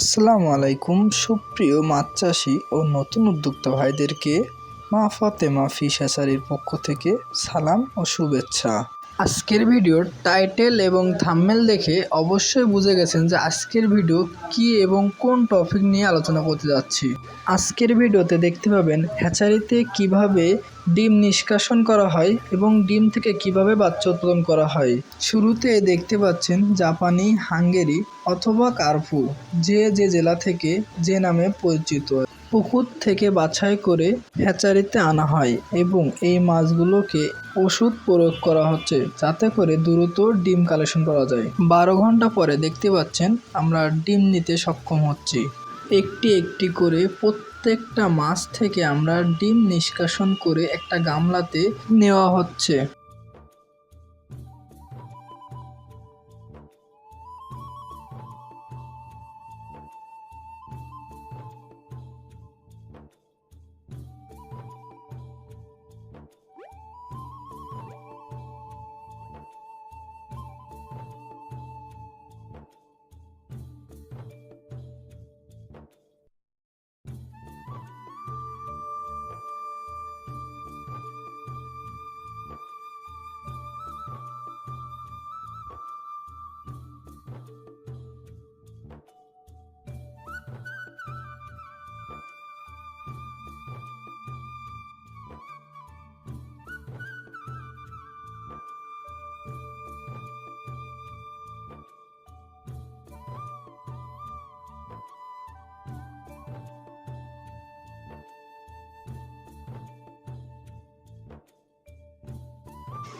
আসসালামু আলাইকুম, সুপ্রিয় মাছ চাষি ও নতুন উদ্যোক্তা ভাইদেরকে মা ফাতেমা ফিশ পক্ষ থেকে সালাম ও শুভেচ্ছা। আজকের ভিডিওর টাইটেল এবং থাম্বনেল দেখে অবশ্যই বুঝে গেছেন যে আজকের ভিডিও কি এবং কোন টপিক নিয়ে আলোচনা করতে যাচ্ছি। আজকের ভিডিওতে দেখতে পাবেন হ্যাচারিতে কীভাবে ডিম নিষ্কাশন করা হয় এবং ডিম থেকে কীভাবে বাচ্চা উৎপাদন করা হয়। শুরুতে দেখতে পাচ্ছেন জাপানি হাঙ্গেরি অথবা কার্ফু যে যে জেলা থেকে যে নামে পরিচিত। পুকুর থেকে বাছাই করে হ্যাচারিতে আনা হয় এবং এই মাছগুলোকে ওষুধ প্রয়োগ করা হচ্ছে যাতে করে দ্রুত ডিম কালেকশন করা যায়। বারো ঘণ্টা পরে দেখতে পাচ্ছেন আমরা ডিম নিতে সক্ষম হচ্ছি। একটি একটি করে প্রত্যেকটা মাছ থেকে আমরা ডিম নিষ্কাশন করে একটা গামলাতে নেওয়া হচ্ছে।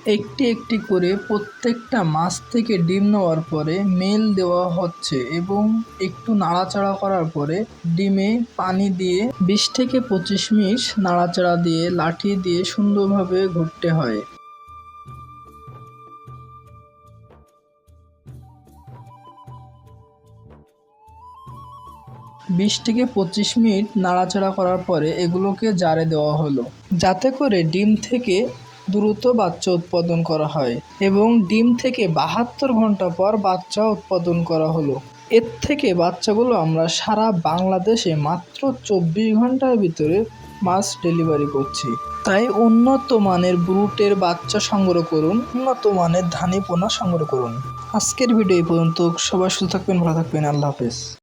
একটি একটি করে প্রত্যেকটা মাছ থেকে ডিম নেওয়ার পরে মেল দেওয়া হচ্ছে এবং একটু নাড়াচাড়া করার পরে ডিমে পানি দিয়ে বিশ থেকে পঁচিশ মিনিট নাড়াচাড়া দিয়ে লাঠি দিয়ে সুন্দরভাবে ঘুরতে হয়। বিশ থেকে পঁচিশ মিনিট নাড়াচাড়া করার পরে এগুলোকে জারে দেওয়া হলো। যাতে করে ডিম থেকে দ্রুত বাচ্চা উৎপাদন করা হয় এবং ডিম থেকে বাহাত্তর ঘণ্টা পর বাচ্চা উৎপাদন করা হলো। এর থেকে বাচ্চাগুলো আমরা সারা বাংলাদেশে মাত্র চব্বিশ ঘণ্টার ভিতরে মাছ ডেলিভারি করছি। তাই উন্নত মানের ব্রুটের বাচ্চা সংগ্রহ করুন, উন্নত মানের ধানি পোনা সংগ্রহ করুন। আজকের ভিডিও এই পর্যন্ত। সবাই সুস্থ থাকবেন, ভালো থাকবেন। আল্লাহ হাফেজ।